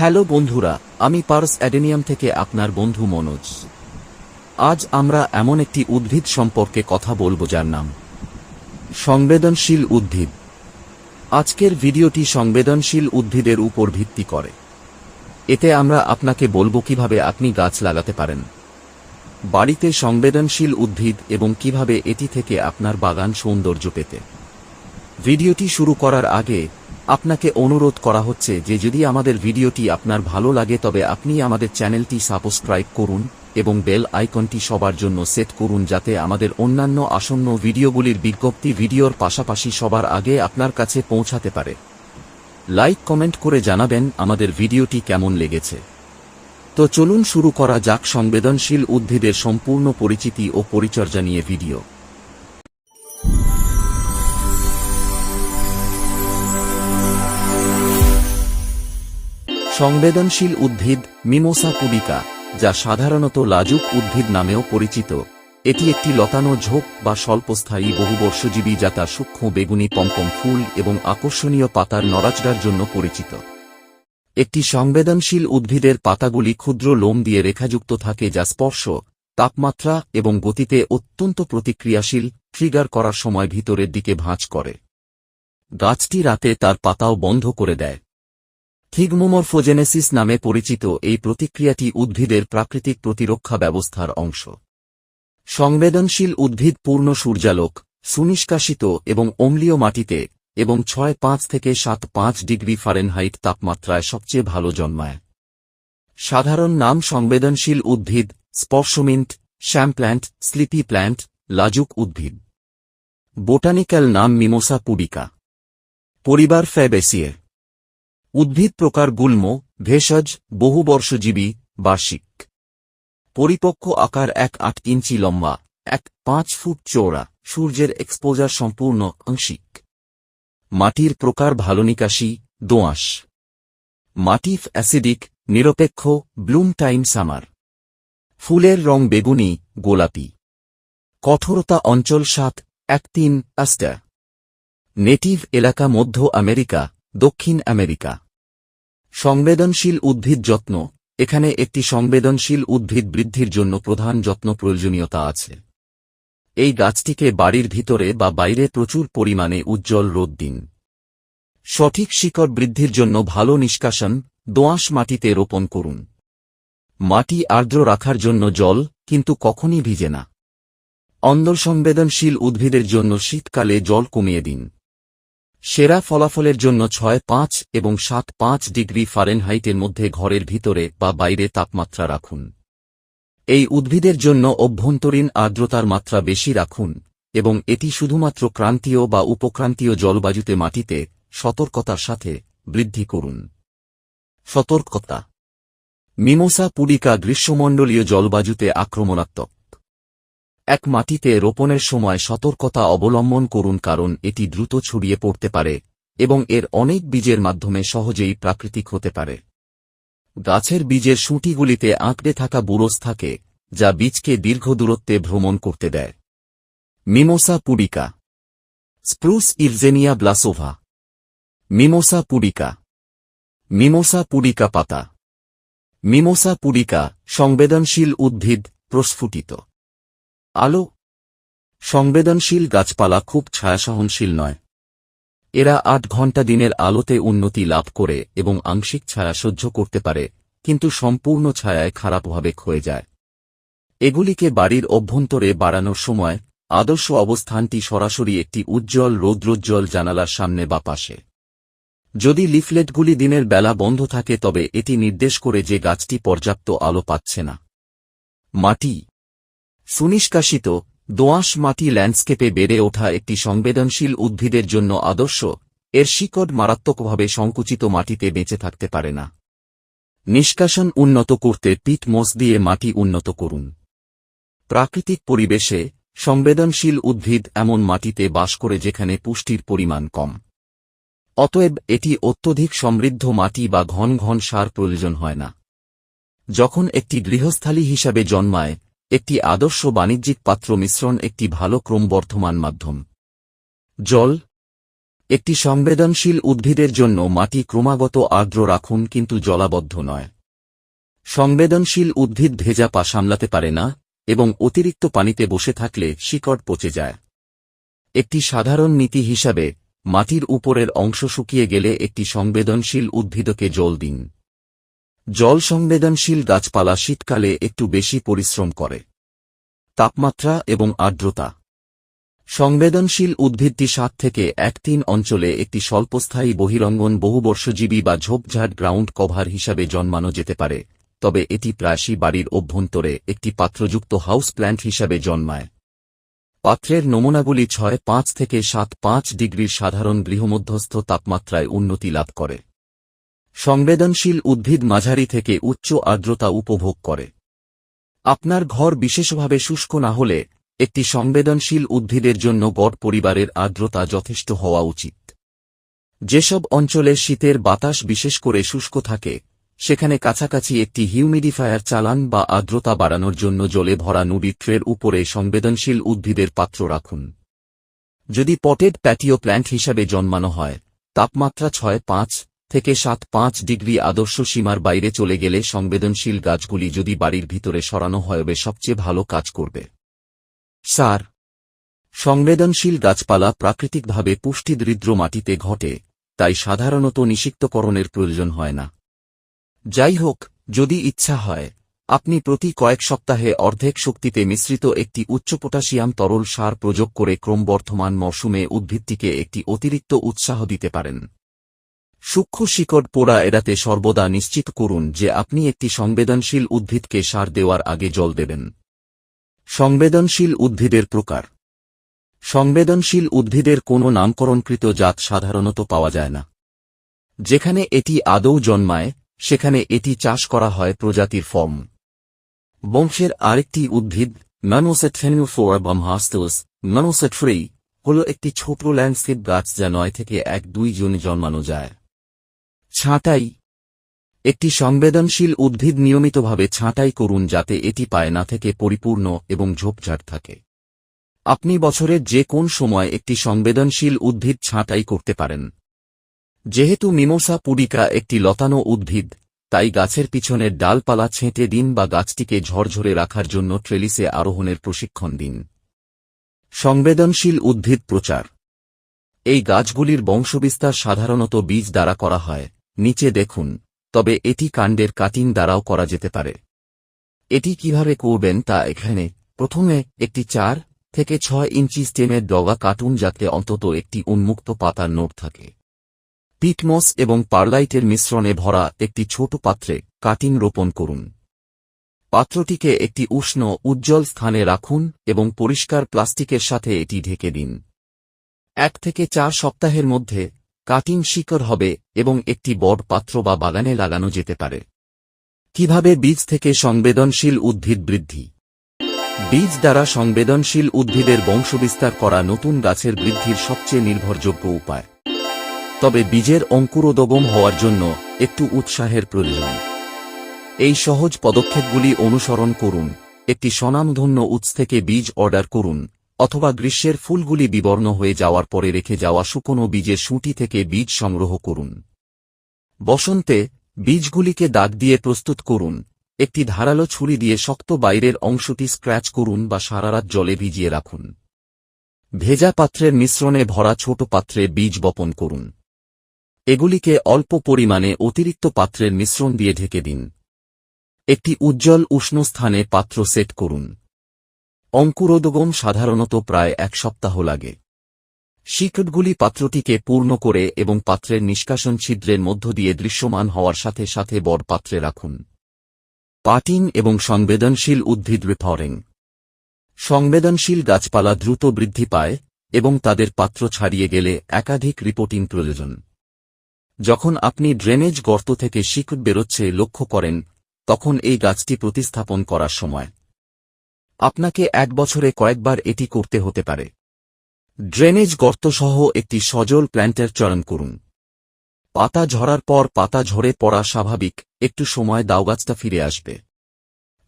Hello বন্ধুরা, আমি purse adenium থেকে আপনার বন্ধু মনোজ। আজ আমরা এমন একটি উদ্ভিদ সম্পর্কে কথা বলব যার নাম সংবেদনশীল উদ্ভিদ। আজকের ভিডিওটি সংবেদনশীল উদ্ভিদের উপর ভিত্তি করে। এতে আমরা আপনাকে বলব কীভাবে আপনি গাছ লাগাতে পারেন। বাড়িতে সংবেদনশীল উদ্ভিদ এবং কীভাবে এটি থেকে আপনার বাগান সৌন্দর্য পেতে। ভিডিওটি শুরু করার আগে আপনাকে অনুরোধ করা হচ্ছে যে যদি আমাদের ভিডিওটি আপনার ভালো লাগে তবে আপনি আমাদের চ্যানেলটি সাবস্ক্রাইব করুন এবং বেল আইকনটি সবার জন্য সেট করুন যাতে আমাদের অন্যান্য আসন্ন ভিডিওগুলির বিজ্ঞপ্তি ভিডিওর পাশাপাশি সবার আগে আপনার কাছে পৌঁছাতে পারে। লাইক, কমেন্ট করে জানাবেন আমাদের ভিডিওটি কেমন লেগেছে। তো চলুন শুরু করা যাক সংবেদনশীল উদ্ভিদের সম্পূর্ণ পরিচিতি ও পরিচর্যা নিয়ে ভিডিও। সংবেদনশীল উদ্ভিদ মিমোসা কুবিকা যা সাধারণত লাজুক উদ্ভিদ নামেও পরিচিত। এটি একটি লতানো ঝোপ বা স্বল্পস্থায়ী বহুবর্ষজীবী যা তার সূক্ষ্ম বেগুনি, পম্পম ফুল এবং আকর্ষণীয় পাতার নড়াচড়ার জন্য পরিচিত। একটি সংবেদনশীল উদ্ভিদের পাতাগুলি ক্ষুদ্র লোম দিয়ে রেখাযুক্ত থাকে যা স্পর্শ, তাপমাত্রা এবং গতিতে অত্যন্ত প্রতিক্রিয়াশীল, ট্রিগার করার সময় ভিতরের দিকে ভাঁজ করে। গাছটি রাতে তার পাতাও বন্ধ করে দেয়। থিগমোমরফোজেনেসিস নামে পরিচিত এই প্রতিক্রিয়াটি উদ্ভিদের প্রাকৃতিক প্রতিরক্ষা ব্যবস্থার অংশ। সংবেদনশীল উদ্ভিদ পূর্ণ সূর্যালোক, সুনিষ্কাশিত এবং অম্লীয় মাটিতে এবং ছয় পাঁচ থেকে সাত পাঁচ ডিগ্রি ফারেনহাইট তাপমাত্রায় সবচেয়ে ভালো জন্মায়। সাধারণ নাম সংবেদনশীল উদ্ভিদ স্পর্শমিন্ট, শ্যাম্প্ল্যান্ট, স্লিপি প্ল্যান্ট, লাজুক উদ্ভিদ। বোটানিক্যাল নাম মিমোসা পুডিকা পরিবার ফ্যাবেসিয়ে। উদ্ভিদ প্রকার গুল্ম, ভেষজ বহুবর্ষজীবী বার্ষিক। পরিপক্ক আকার এক আট ইঞ্চি লম্বা, এক পাঁচ ফুট চৌড়া সূর্যের এক্সপোজার সম্পূর্ণ আংশিক। মাটির প্রকার ভালো নিকাশি দোআঁশ। মাটি অ্যাসিডিক, নিরপেক্ষ, ব্লুম টাইম সামার। ফুলের রং বেগুনি, গোলাপি। কঠোরতা অঞ্চল সাত, এক তিন আস্টা নেটিভ এলাকা মধ্য আমেরিকা, দক্ষিণ আমেরিকা। সংবেদনশীল উদ্ভিদ যত্ন। এখানে একটি সংবেদনশীল উদ্ভিদ বৃদ্ধির জন্য প্রধান যত্ন প্রয়োজনীয়তা আছে। এই গাছটিকে বাড়ির ভিতরে বা বাইরে প্রচুর পরিমাণে উজ্জ্বল রোদ দিন। সঠিক শিকড় বৃদ্ধির জন্য ভালো নিষ্কাশন দোআঁশ মাটিতে রোপণ করুন। মাটি আর্দ্র রাখার জন্য জল, কিন্তু কখনই ভিজে না। অন্দর সংবেদনশীল উদ্ভিদের জন্য শীতকালে জল কমিয়ে দিন। সেরা ফলাফলের জন্য ছয় পাঁচ এবং সাত পাঁচ ডিগ্রি ফারেনহাইটের মধ্যে ঘরের ভিতরে বা বাইরে তাপমাত্রা রাখুন। এই উদ্ভিদের জন্য অভ্যন্তরীণ আর্দ্রতার মাত্রা বেশি রাখুন এবং এটি শুধুমাত্র ক্রান্তীয় বা উপক্রান্তীয় জলবায়ুতে মাটিতে সতর্কতার সাথে বৃদ্ধি করুন। সতর্কতা। মিমোসা পুডিকা গ্রীষ্মমণ্ডলীয় জলবায়ুতে আক্রমণাত্মক। এক মাটিতে রোপণের সময় সতর্কতা অবলম্বন করুন কারণ এটি দ্রুত ছড়িয়ে পড়তে পারে এবং এর অনেক বীজের মাধ্যমে সহজেই প্রাকৃতিক হতে পারে। গাছের বীজের সুঁটিগুলিতে আঁকড়ে থাকা বুরস থাকে, যা বীজকে দীর্ঘ দূরত্বে ভ্রমণ করতে দেয়। মিমোসা পুডিকা স্প্রুস ইরজেনিয়া ব্লাসোভা। মিমোসা পুডিকা মিমোসা পুডিকা পাতা। মিমোসা পুডিকা সংবেদনশীল উদ্ভিদ, প্রস্ফুটিত। আলো? সংবেদনশীল গাছপালা খুব ছায়াসহনশীল নয়। এরা আট ঘণ্টা দিনের আলোতে উন্নতি লাভ করে এবং আংশিক ছায়া সহ্য করতে পারে, কিন্তু সম্পূর্ণ ছায়ায় খারাপভাবে ক্ষয়ে যায়। এগুলিকে বাড়ির অভ্যন্তরে বাড়ানোর সময় আদর্শ অবস্থানটি সরাসরি একটি উজ্জ্বল রৌদ্রোজ্জ্বল জানালার সামনে বা পাশে। যদি লিফলেটগুলি দিনের বেলা বন্ধ থাকে তবে এটি নির্দেশ করে যে গাছটি পর্যাপ্ত আলো পাচ্ছে না। মাটি সুনিষ্কাশিত দোআঁশ মাটি ল্যান্ডস্কেপে বেড়ে ওঠা একটি সংবেদনশীল উদ্ভিদের জন্য আদর্শ, এর শিকড় মারাত্মকভাবে সংকুচিত মাটিতে বেঁচে থাকতে পারে না। নিষ্কাশন উন্নত করতে পিট মোস দিয়ে মাটি উন্নত করুন। প্রাকৃতিক পরিবেশে সংবেদনশীল উদ্ভিদ এমন মাটিতে বাস করে যেখানে পুষ্টির পরিমাণ কম। অতএব এটি অত্যধিক সমৃদ্ধ মাটি বা ঘন ঘন সার প্রয়োজন হয় না। যখন একটি গৃহস্থালী হিসাবে জন্মায় একটি আদর্শ বাণিজ্যিক পাত্র মিশ্রণ একটি ভালো ক্রমবর্ধমান মাধ্যম। জল একটি সংবেদনশীল উদ্ভিদের জন্য মাটি ক্রমাগত আর্দ্র রাখুন কিন্তু জলাবদ্ধ নয়। সংবেদনশীল উদ্ভিদ ভেজা পা সামলাতে পারে না এবং অতিরিক্ত পানিতে বসে থাকলে শিকড় পচে যায়। একটি সাধারণ নীতি হিসাবে, মাটির উপরের অংশ শুকিয়ে গেলে একটি সংবেদনশীল উদ্ভিদকে জল দিন। জল সংবেদনশীল গাছপালা শীতকালে একটু বেশি পরিশ্রম করে। তাপমাত্রা এবং আর্দ্রতা। সংবেদনশীল উদ্ভিদটি সাত থেকে এক তিন অঞ্চলে একটি স্বল্পস্থায়ী বহিরঙ্গন বহুবর্ষজীবী বা ঝোপঝাট গ্রাউন্ড কভার হিসাবে জন্মানো যেতে পারে, তবে এটি প্রায়শই বাড়ির অভ্যন্তরে একটি পাত্রযুক্ত হাউস প্ল্যান্ট হিসাবে জন্মায়। পাত্রের নমুনাগুলি ছয়, পাঁচ থেকে সাত, পাঁচ ডিগ্রির সাধারণ গৃহমধ্যস্থ তাপমাত্রায় উন্নতি লাভ করে। সংবেদনশীল উদ্ভিদ মাঝারি থেকে উচ্চ আর্দ্রতা উপভোগ করে। আপনার ঘর বিশেষভাবে শুষ্ক না হলে, একটি সংবেদনশীল উদ্ভিদের জন্য গড় পরিবারের আর্দ্রতা যথেষ্ট হওয়া উচিত। যেসব অঞ্চলে শীতের বাতাস বিশেষ করে শুষ্ক থাকে, সেখানে কাছাকাছি একটি হিউমিডিফায়ার চালান বা আর্দ্রতা বাড়ানোর জন্য জলে ভরা নুডি ট্রের উপরে সংবেদনশীল উদ্ভিদের পাত্র রাখুন। যদি পটেড প্যাটিও প্ল্যান্ট হিসাবে জন্মানো হয়, তাপমাত্রা ছয় পাঁচ থেকে সাত পাঁচ ডিগ্রি আদর্শ সীমার বাইরে চলে গেলে সংবেদনশীল গাছগুলি যদি বাড়ির ভিতরে সরানো হয় সবচেয়ে ভালো কাজ করবে। সার সংবেদনশীল গাছপালা প্রাকৃতিকভাবে পুষ্টিদরিদ্র মাটিতে ঘটে, তাই সাধারণত নিষিক্তকরণের প্রয়োজন হয় না। যাই হোক, যদি ইচ্ছা হয়, আপনি প্রতি কয়েক সপ্তাহে অর্ধেক শক্তিতে মিশ্রিত একটি উচ্চ পটাশিয়াম তরল সার প্রযোগ করে ক্রমবর্ধমান মৌসুমে উদ্ভিদটিকে একটি অতিরিক্ত উৎসাহ দিতে পারেন। সূক্ষ্ম শিকড় পোড়া এড়াতে সর্বদা নিশ্চিত করুন যে আপনি একটি সংবেদনশীল উদ্ভিদকে সার দেওয়ার আগে জল দেবেন। সংবেদনশীল উদ্ভিদের প্রকার। সংবেদনশীল উদ্ভিদের কোনো নামকরণকৃত জাত সাধারণত পাওয়া যায় না। যেখানে এটি আদৌ জন্মায়, সেখানে এটি চাষ করা হয় প্রজাতির ফর্ম। বংশের আরেকটি উদ্ভিদ ম্যানোসেট্রেনিওফোর বামহাস্টোস ম্যানোসেট্রেই হল একটি ছোট ল্যান্ডস্কেপ গাছ যা নয় থেকে এক দুই জন জন্মানো যায়। ছাঁটাই। একটি সংবেদনশীল উদ্ভিদ নিয়মিতভাবে ছাঁটাই করুন যাতে এটি পায় না থেকে পরিপূর্ণ এবং ঝোপঝাড় থাকে। আপনি বছরের যে কোন সময় একটি সংবেদনশীল উদ্ভিদ ছাঁটাই করতে পারেন। যেহেতু মিমোসা পুডিকা একটি লতানো উদ্ভিদ, তাই গাছের পিছনের ডালপালা ছেঁটে দিন বা গাছটিকে ঝরঝরে রাখার জন্য ট্রেলিসে আরোহণের প্রশিক্ষণ দিন। সংবেদনশীল উদ্ভিদ প্রচার। এই গাছগুলির বংশবিস্তার সাধারণত বীজ দ্বারা করা হয়। নিচে দেখুন, তবে এটি কাণ্ডের কাটিং দ্বারাও করা যেতে পারে। এটি কীভাবে করবেন তা এখানে, প্রথমে একটি চার থেকে ছয় ইঞ্চি স্টেমের ডগা কাটুন যাতে অন্তত একটি উন্মুক্ত পাতার নোট থাকে। পিটমস এবং পারলাইটের মিশ্রণে ভরা একটি ছোট পাত্রে কাটিং রোপণ করুন। পাত্রটিকে একটি উষ্ণ, উজ্জ্বল স্থানে রাখুন এবং পরিষ্কার প্লাস্টিকের সাথে এটি ঢেকে দিন। এক থেকে চার সপ্তাহের মধ্যে কাটিং শিকড় হবে এবং একটি বড় পাত্র বা বাগানে লাগানো যেতে পারে। কীভাবে বীজ থেকে সংবেদনশীল উদ্ভিদ বৃদ্ধি? বীজ দ্বারা সংবেদনশীল উদ্ভিদের বংশবিস্তার করা নতুন গাছের বৃদ্ধির সবচেয়ে নির্ভরযোগ্য উপায়। তবে বীজের অঙ্কুরোদগম হওয়ার জন্য একটু উৎসাহের প্রয়োজন। এই সহজ পদক্ষেপগুলি অনুসরণ করুন, একটি স্বনামধন্য উৎস থেকে বীজ অর্ডার করুন অথবা গ্রীষ্মের ফুলগুলি বিবর্ণ হয়ে যাওয়ার পরে রেখে যাওয়া শুকনো বীজের সুঁটি থেকে বীজ সংগ্রহ করুন। বসন্তে, বীজগুলিকে দাগ দিয়ে প্রস্তুত করুন। একটি ধারালো ছুরি দিয়ে শক্ত বাইরের অংশটি স্ক্র্যাচ করুন বা সারারাত জলে ভিজিয়ে রাখুন। ভেজা পাত্রের মিশ্রণে ভরা ছোট পাত্রে বীজ বপন করুন। এগুলিকে অল্প পরিমাণে অতিরিক্ত পাত্রের মিশ্রণ দিয়ে ঢেকে দিন। একটি উজ্জ্বল উষ্ণ স্থানে পাত্র সেট করুন। অঙ্কুরোদগম সাধারণত প্রায় এক সপ্তাহ লাগে। শিকটগুলি পাত্রটিকে পূর্ণ করে এবং পাত্রের নিষ্কাশন ছিদ্রের মধ্য দিয়ে দৃশ্যমান হওয়ার সাথে সাথে বড় পাত্রে রাখুন। পাটিং এবং সংবেদনশীল উদ্ভিদ রিফরিং সংবেদনশীল গাছপালা দ্রুত বৃদ্ধি পায় এবং তাদের পাত্র ছাড়িয়ে গেলে একাধিক রিপোর্টিং প্রয়োজন। যখন আপনি ড্রেনেজ গর্ত থেকে শিকড় বেরোচ্ছে লক্ষ্য করেন, তখন এই গাছটি প্রতিস্থাপন করার সময়। আপনাকে এক বছরে কয়েকবার এটি করতে হতে পারে। ড্রেনেজ গর্তসহ একটি সজল প্ল্যান্টের চয়ন করুন। পাতা ঝরার পর পাতা ঝরে পড়া স্বাভাবিক, একটু সময় দাও, গাছটা ফিরে আসবে।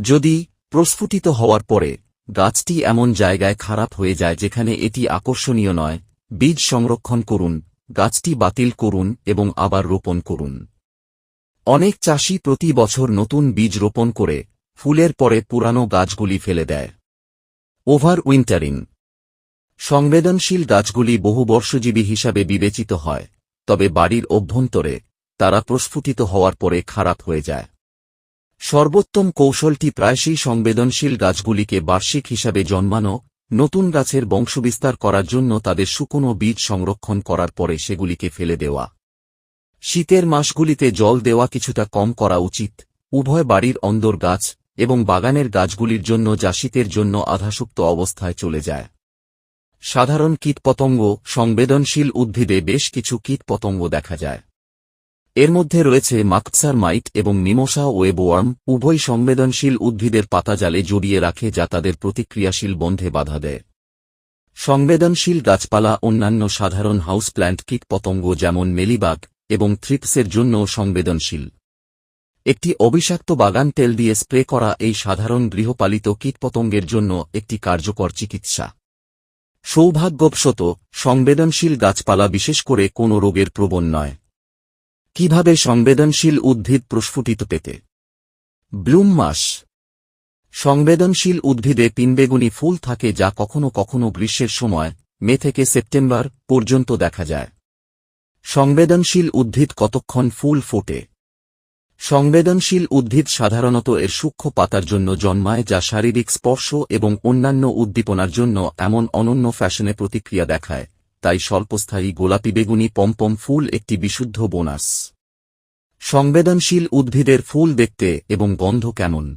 যদি প্রস্ফুটিত হওয়ার পরে গাছটি এমন জায়গায় খারাপ হয়ে যায় যেখানে এটি আকর্ষণীয় নয়, বীজ সংরক্ষণ করুন, গাছটি বাতিল করুন এবং আবার রোপণ করুন। অনেক চাষি প্রতি বছর নতুন বীজ রোপণ করে ফুলের পরে পুরানো গাছগুলি ফেলে দেয়। ওভার উইন্টারিং সংবেদনশীল গাছগুলি বহুবর্ষজীবী হিসাবে বিবেচিত হয়, তবে বাড়ির অভ্যন্তরে তারা প্রস্ফুটিত হওয়ার পরে খারাপ হয়ে যায়। সর্বোত্তম কৌশলটি প্রায়শই সংবেদনশীল গাছগুলিকে বার্ষিক হিসাবে জন্মানো, নতুন গাছের বংশবিস্তার করার জন্য তাদের শুকনো বীজ সংরক্ষণ করার পরে সেগুলিকে ফেলে দেওয়া। শীতের মাসগুলিতে জল দেওয়া কিছুটা কম করা উচিত, উভয় বাড়ির অন্দর গাছ এবং বাগানের গাছগুলির জন্য যা শীতের জন্য আধাসুপ্ত অবস্থায় চলে যায়। সাধারণ কীটপতঙ্গ সংবেদনশীল উদ্ভিদে বেশ কিছু কীটপতঙ্গ দেখা যায়। এর মধ্যে রয়েছে মাকসার মাইট এবং মিমোসা ওয়েবওয়ার্ম উভয় সংবেদনশীল উদ্ভিদের পাতাজালে জড়িয়ে রাখে যা তাদের প্রতিক্রিয়াশীল বন্ধে বাধা দেয়। সংবেদনশীল গাছপালা অন্যান্য সাধারণ হাউসপ্ল্যান্ট কীটপতঙ্গ যেমন মেলিবাগ এবং থ্রিপসের জন্য সংবেদনশীল। একটি অবিষাক্ত বাগান তেল দিয়ে স্প্রে করা এই সাধারণ গৃহপালিত কীটপতঙ্গের জন্য একটি কার্যকর চিকিৎসা। সৌভাগ্যবশত, সংবেদনশীল গাছপালা বিশেষ করে কোনো রোগের প্রবণ নয়। কীভাবে সংবেদনশীল উদ্ভিদ প্রস্ফুটিত পেতে? ব্লুম মাস। সংবেদনশীল উদ্ভিদে পিনবেগুনি ফুল থাকে যা কখনো কখনো গ্রীষ্মের সময়, মে থেকে সেপ্টেম্বর পর্যন্ত দেখা যায়। সংবেদনশীল উদ্ভিদ কতক্ষণ ফুল ফোটে? সংবেদনশীল উদ্ভিদ সাধারণত এর সূক্ষ্ম পাতার জন্য জন্মায় যা শারীরিক স্পর্শ এবং অন্যান্য উদ্দীপনার জন্য এমন অনন্য ফ্যাশনে প্রতিক্রিয়া দেখায়, তাই স্বল্পস্থায়ী গোলাপি বেগুনি, পমপম ফুল একটি বিশুদ্ধ বোনাস। সংবেদনশীল উদ্ভিদের ফুল দেখতে এবং গন্ধ কেমন?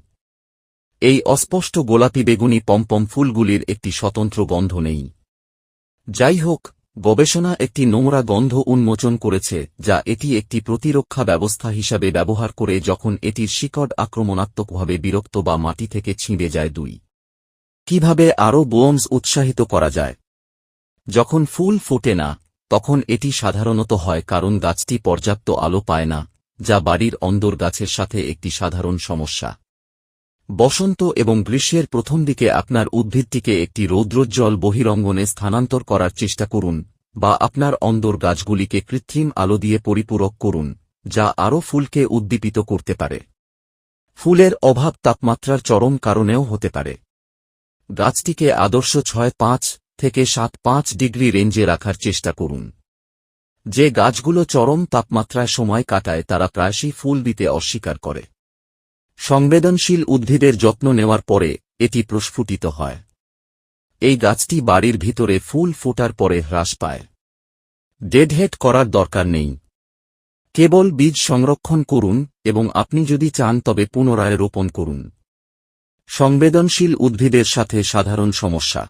এই অস্পষ্ট গোলাপি বেগুনি, পমপম ফুলগুলির একটি স্বতন্ত্র গন্ধ নেই। যাই হোক গবেষণা একটি নোংরা গন্ধ উন্মোচন করেছে, যা এটি একটি প্রতিরক্ষা ব্যবস্থা হিসাবে ব্যবহার করে যখন এটির শিকড় আক্রমণাত্মকভাবে বিরক্ত বা মাটি থেকে ছিঁড়ে যায় দুই। কীভাবে আরও বোমস উৎসাহিত করা যায়? যখন ফুল ফোটে না, তখন এটি সাধারণত হয় কারণ গাছটি পর্যাপ্ত আলো পায় না, যা বাড়ির অন্দর গাছের সাথে একটি সাধারণ সমস্যা। বসন্ত এবং গ্রীষ্মের প্রথম দিকে আপনার উদ্ভিদটিকে একটি রৌদ্রোজ্জ্বল বহিরঙ্গনে স্থানান্তর করার চেষ্টা করুন, বা আপনার অন্দর গাছগুলিকে কৃত্রিম আলো দিয়ে পরিপূরক করুন, যা আরও ফুলকে উদ্দীপিত করতে পারে। ফুলের অভাব তাপমাত্রার চরম কারণেও হতে পারে। গাছটিকে আদর্শ ছয় পাঁচ থেকে সাত পাঁচ ডিগ্রি রেঞ্জে রাখার চেষ্টা করুন। যে গাছগুলো চরম তাপমাত্রায় সময় কাটায় তারা প্রায়শই ফুল দিতে অস্বীকার করে। সংবেদনশীল উদ্ভিদের যত্ন নেওয়ার পরে এটি প্রস্ফুটিত হয়। এই গাছটি বাড়ির ভিতরে ফুল ফোটার পরে হ্রাস পায়। ডেডহেড করার দরকার নেই। কেবল বীজ সংরক্ষণ করুন এবং আপনি যদি চান তবে পুনরায় রোপণ করুন। সংবেদনশীল উদ্ভিদের সাথে সাধারণ সমস্যা।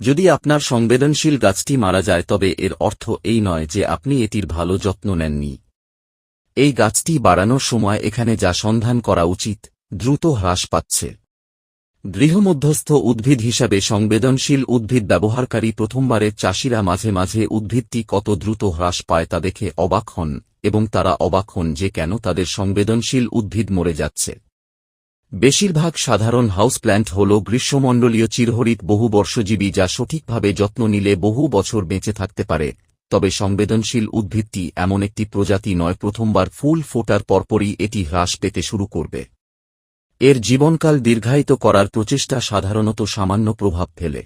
যদি আপনার সংবেদনশীল গাছটি মারা যায় তবে এর অর্থ এই নয় যে আপনি এটির ভালো যত্ন নেননি। এই গাছটি বাড়ানোর সময় এখানে যা সন্ধান করা উচিত, দ্রুত হ্রাস পাচ্ছে। গৃহমধ্যস্থ উদ্ভিদ হিসাবে সংবেদনশীল উদ্ভিদ ব্যবহারকারী প্রথমবারের চাষিরা মাঝে মাঝে উদ্ভিদটি কত দ্রুত হ্রাস পায় তা দেখে অবাক হন, এবং তারা অবাক হন যে কেন তাদের সংবেদনশীল উদ্ভিদ মরে যাচ্ছে। বেশিরভাগ সাধারণ হাউস হাউসপ্ল্যান্ট হল গ্রীষ্মমণ্ডলীয় চিরহরিত বহুবর্ষজীবী যা সঠিকভাবে যত্ন নিলে বহু বছর বেঁচে থাকতে পারে তবে সংবেদনশীল উদ্ভিদটি এমন একটি প্রজাতি নয়, প্রথমবার ফুল ফোটার পরপরই এটি হ্রাস পেতে শুরু করবে। এর জীবনকাল দীর্ঘায়িত করার প্রচেষ্টা সাধারণত সামান্য প্রভাব ফেলে।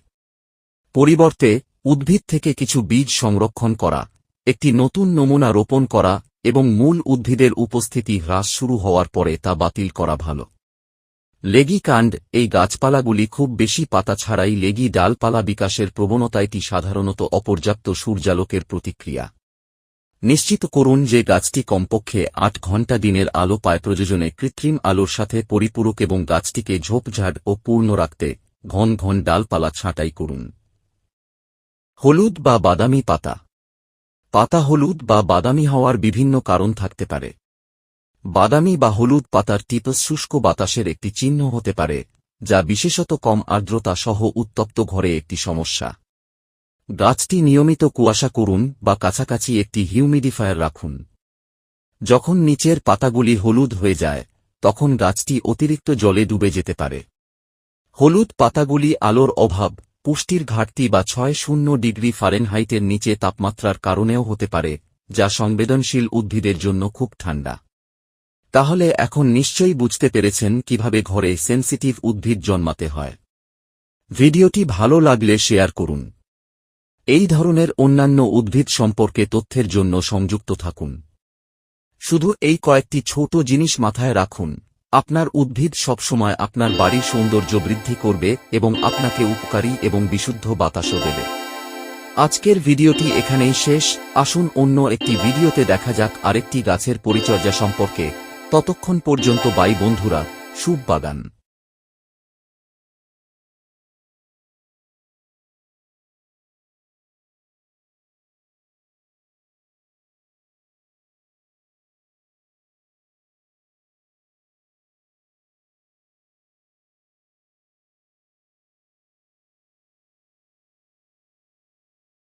পরিবর্তে, উদ্ভিদ থেকে কিছু বীজ সংরক্ষণ করা, একটি নতুন নমুনা রোপণ করা এবং মূল উদ্ভিদের উপস্থিতি হ্রাস শুরু হওয়ার পরে তা বাতিল করা ভালো। লেগি কাণ্ড, এই গাছপালাগুলি খুব বেশি পাতা ছাড়াই লেগি ডালপালা বিকাশের প্রবণতা এটি সাধারণত অপর্যাপ্ত সূর্যালোকের প্রতিক্রিয়া। নিশ্চিত করুন যে গাছটি কমপক্ষে আট ঘণ্টা দিনের আলো পায় প্রয়োজনে কৃত্রিম আলোর সাথে পরিপূরক এবং গাছটিকে ঝোপঝাড় ও পূর্ণ রাখতে ঘন ঘন ডালপালা ছাঁটাই করুন। হলুদ বা বাদামি পাতা। পাতা হলুদ বা বাদামি হওয়ার বিভিন্ন কারণ থাকতে পারে। বাদামি বা হলুদ পাতার টিপস শুষ্ক বাতাসের একটি চিহ্ন হতে পারে, যা বিশেষত কম আর্দ্রতা সহ উত্তপ্ত ঘরে একটি সমস্যা। গাছটি নিয়মিত কুয়াশা করুন বা কাছাকাছি একটি হিউমিডিফায়ার রাখুন। যখন নিচের পাতাগুলি হলুদ হয়ে যায়, তখন গাছটি অতিরিক্ত জলে ডুবে যেতে পারে। হলুদ পাতাগুলি আলোর অভাব, পুষ্টির ঘাটতি বা ছয় শূন্য ডিগ্রি ফারেনহাইটের নিচে তাপমাত্রার কারণেও হতে পারে, যা সংবেদনশীল উদ্ভিদের জন্য খুব ঠান্ডা। তাহলে এখন নিশ্চয়ই বুঝতে পেরেছেন কীভাবে ঘরে সেন্সিটিভ উদ্ভিদ জন্মাতে হয়। ভিডিওটি ভালো লাগলে শেয়ার করুন। এই ধরনের অন্যান্য উদ্ভিদ সম্পর্কে তথ্যের জন্য সংযুক্ত থাকুন। শুধু এই কয়েকটি ছোট জিনিস মাথায় রাখুন, আপনার উদ্ভিদ সবসময় আপনার বাড়ির সৌন্দর্য বৃদ্ধি করবে এবং আপনাকে উপকারী এবং বিশুদ্ধ বাতাসও দেবে। আজকের ভিডিওটি এখানেই শেষ, আসুন অন্য একটি ভিডিওতে দেখা যাক আরেকটি গাছের পরিচর্যা সম্পর্কে ততক্ষণ পর্যন্ত বাই বন্ধুরা শুভ বাগান